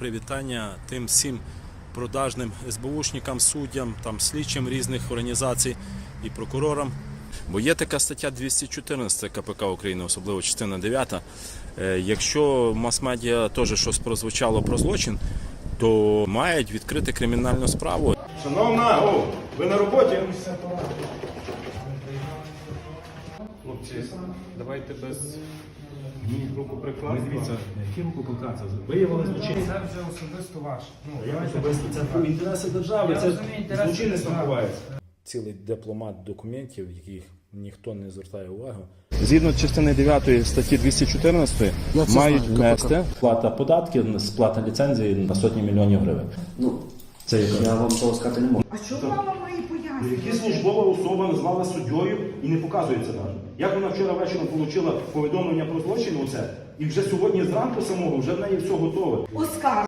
привітання тим всім продажним СБУшникам, суддям, там, слідчим різних організацій і прокурорам. Бо є така стаття 214 КПК України, особливо частина 9. Е, Якщо мас-медіа теж щось прозвучало про злочин, то мають відкрити кримінальну справу. Шановна, о, ви на роботі? Хлопці, давайте без руку прикладу. Дивіться, які рукопокладці? Виявили злочинність. Це вже особисто ваше. Ну, Я особисто це інтереси держави, Я це розумію, інтереси злочинність держави. відбувається. Цілий дипломат документів, яких ніхто не звертає увагу. Згідно частини 9 статті 214 мають внести Плата податків, сплата ліцензії на сотні мільйонів гривень. Ну, Це я вам цього сказати не можу. А що мама має Які службова особа назвала суддєю і не показується навіть. Як вона вчора вечором отримала повідомлення про злочин оце, і вже сьогодні зранку самого вже в неї все готове. Оскар.